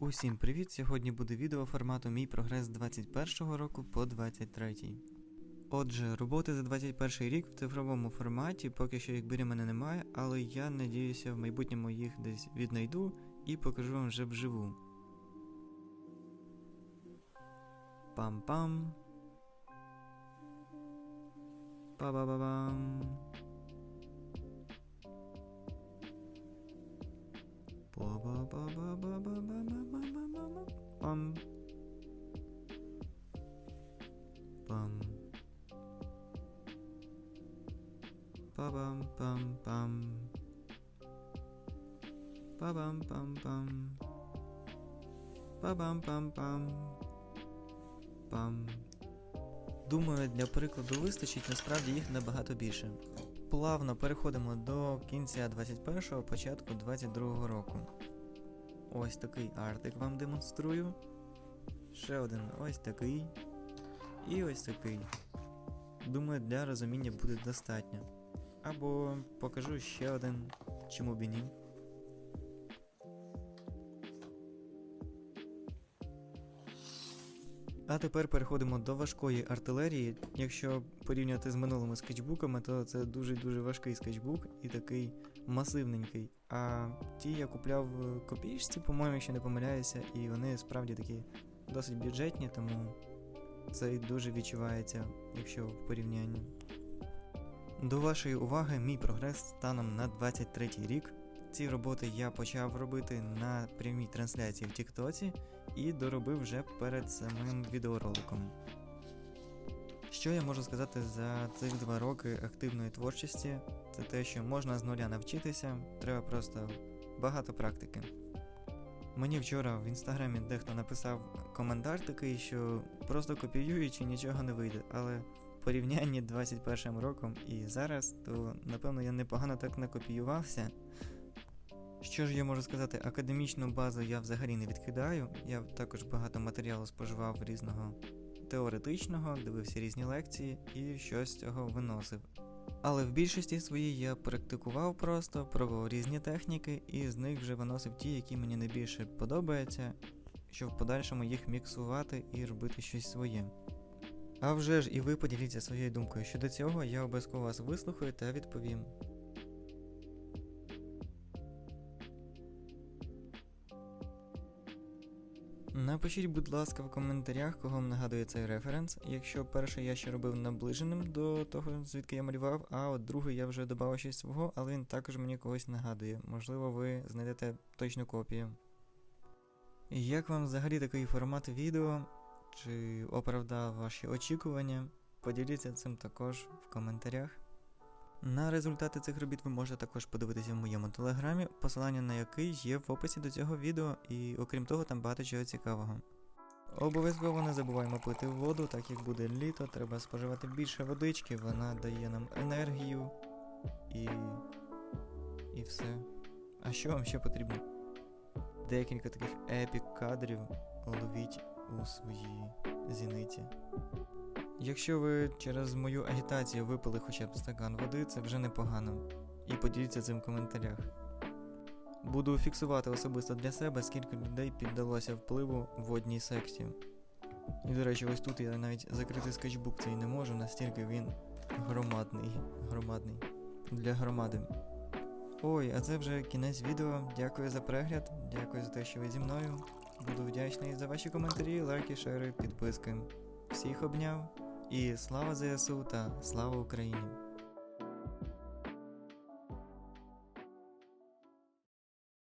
Усім привіт! Сьогодні буде відео формату Мій прогрес з 21 року по 23. Отже, роботи за 21 рік в цифровому форматі, поки що їх біля мене немає, але я надіюся в майбутньому їх десь віднайду і покажу вам вже вживу. Пам-пам. Па-ба-ба-бам. Пам. Пам. Пам пам. Па-бам пам пам. Па-бам пам пам. Пам. Думаю, для прикладу вистачить, насправді їх набагато більше. Плавно переходимо до кінця 21-го, початку 22-го року. Ось такий артик вам демонструю. Ще один ось такий. І ось такий. Думаю, для розуміння буде достатньо. Або покажу ще один, чому б і ні. А тепер переходимо до важкої артилерії. Якщо порівняти з минулими скетчбуками, то це дуже-дуже важкий скетчбук і такий масивненький. А ті я купляв в копійці, по-моєму, якщо не помиляюся, і вони справді такі досить бюджетні, тому це дуже відчувається, якщо в порівнянні. До вашої уваги мій прогрес станом на 23 рік. Ці роботи я почав робити на прямій трансляції в Тіктоці і доробив вже перед самим відеороликом. Що я можу сказати за цих два роки активної творчості? Це те, що можна з нуля навчитися, треба просто багато практики. Мені вчора в інстаграмі дехто написав коментар такий, що просто копіюючи нічого не вийде, але в порівнянні 21 роком і зараз, то напевно я непогано так накопіювався. Що ж я можу сказати, академічну базу я взагалі не відкидаю. Я також багато матеріалу споживав різного теоретичного, дивився різні лекції і щось з цього виносив. Але в більшості своїй я практикував просто, пробував різні техніки, і з них вже виносив ті, які мені найбільше подобаються, щоб в подальшому їх міксувати і робити щось своє. А вже ж і ви поділіться своєю думкою щодо цього, я обов'язково вас вислухаю та відповім. Напишіть, будь ласка, в коментарях, кого вам нагадує цей референс. Якщо перший я ще робив наближеним до того, звідки я малював, а от другий я вже додав щось свого, але він також мені когось нагадує. Можливо, ви знайдете точну копію. Як вам взагалі такий формат відео? Чи оправдав ваші очікування? Поділіться цим також в коментарях. На результати цих робіт ви можете також подивитися в моєму телеграмі, посилання на який є в описі до цього відео, і окрім того, там багато чого цікавого. Обов'язково не забуваємо пити воду, так як буде літо, треба споживати більше водички, вона дає нам енергію і. і все. А що вам ще потрібно? Декілька таких епік кадрів ловіть у своїй зіниці. Якщо ви через мою агітацію випили хоча б стакан води, це вже непогано. І поділіться цим в коментарях. Буду фіксувати особисто для себе, скільки людей піддалося впливу в одній секції. І, до речі, ось тут я навіть закрити скетчбук цей не можу, настільки він громадний. громадний. Для громади. Ой, а це вже кінець відео. Дякую за перегляд, дякую за те, що ви зі мною. Буду вдячний за ваші коментарі, лайки, шери, підписки. Всіх обняв. І слава ЗСУ та слава Україні!